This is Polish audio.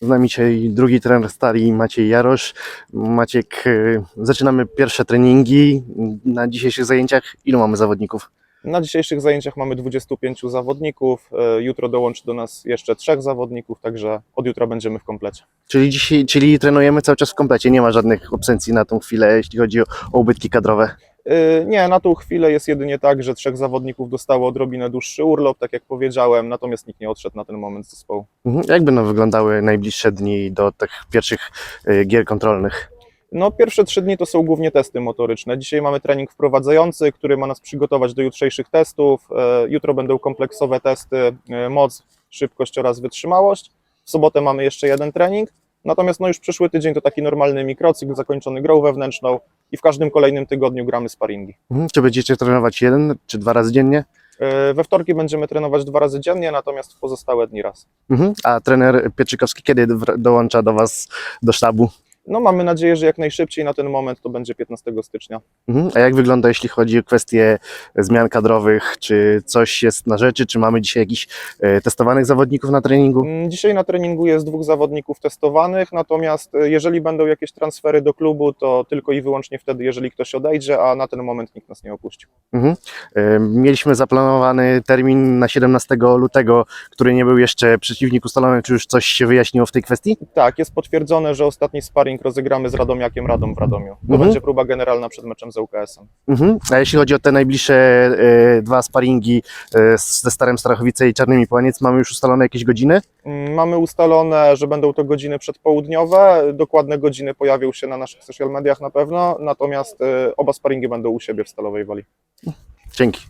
Z nami dzisiaj drugi trener stali Maciej Jarosz. Maciek, y, zaczynamy pierwsze treningi. Na dzisiejszych zajęciach ilu mamy zawodników? Na dzisiejszych zajęciach mamy 25 zawodników. e, Jutro dołączy do nas jeszcze trzech zawodników, także od jutra będziemy w komplecie. Czyli dzisiaj, czyli trenujemy cały czas w komplecie, nie ma żadnych absencji na tą chwilę, jeśli chodzi o, o ubytki kadrowe. E, Nie, na tą chwilę jest jedynie tak, że trzech zawodników dostało odrobinę dłuższy urlop, tak jak powiedziałem, natomiast nikt nie odszedł na ten moment z zespołu. Mhm. Jak będą wyglądały najbliższe dni do tych pierwszych y, gier kontrolnych? No, pierwsze trzy dni to są głównie testy motoryczne. Dzisiaj mamy trening wprowadzający, który ma nas przygotować do jutrzejszych testów. E, Jutro będą kompleksowe testy moc, szybkość oraz wytrzymałość. W sobotę mamy jeszcze jeden trening. Natomiast no już przyszły tydzień to taki normalny mikrocykl, zakończony grą wewnętrzną i w każdym kolejnym tygodniu gramy sparingi. Mhm. Czy będziecie trenować jeden czy dwa razy dziennie? E, We wtorki będziemy trenować dwa razy dziennie, natomiast w pozostałe dni raz. Mhm. A trener Pietrzykowski kiedy dołącza do Was do sztabu? No mamy nadzieję, że jak najszybciej na ten moment to będzie 15 stycznia. Mhm. A jak wygląda, jeśli chodzi o kwestie zmian kadrowych? Czy coś jest na rzeczy? Czy mamy dzisiaj jakichś e, testowanych zawodników na treningu? Mm, Dzisiaj na treningu jest dwóch zawodników testowanych, natomiast e, jeżeli będą jakieś transfery do klubu, to tylko i wyłącznie wtedy, jeżeli ktoś odejdzie, a na ten moment nikt nas nie opuścił. Mhm. E, Mieliśmy zaplanowany termin na 17 lutego, który nie był jeszcze przeciwnik ustalony. Czy już coś się wyjaśniło w tej kwestii? Tak, jest potwierdzone, że ostatni sparring rozegramy z Radomiakiem Radom w Radomiu. To Mhm. będzie próba generalna przed meczem z UKS-em. Mhm. A jeśli chodzi o te najbliższe e, dwa sparingi e, z- ze Starem Strachowice i Czarnymi Płaniec, mamy już ustalone jakieś godziny? Mm, Mamy ustalone, że będą to godziny przedpołudniowe. Dokładne godziny pojawią się na naszych social mediach na pewno, natomiast e, oba sparingi będą u siebie w Stalowej Wali. Dzięki.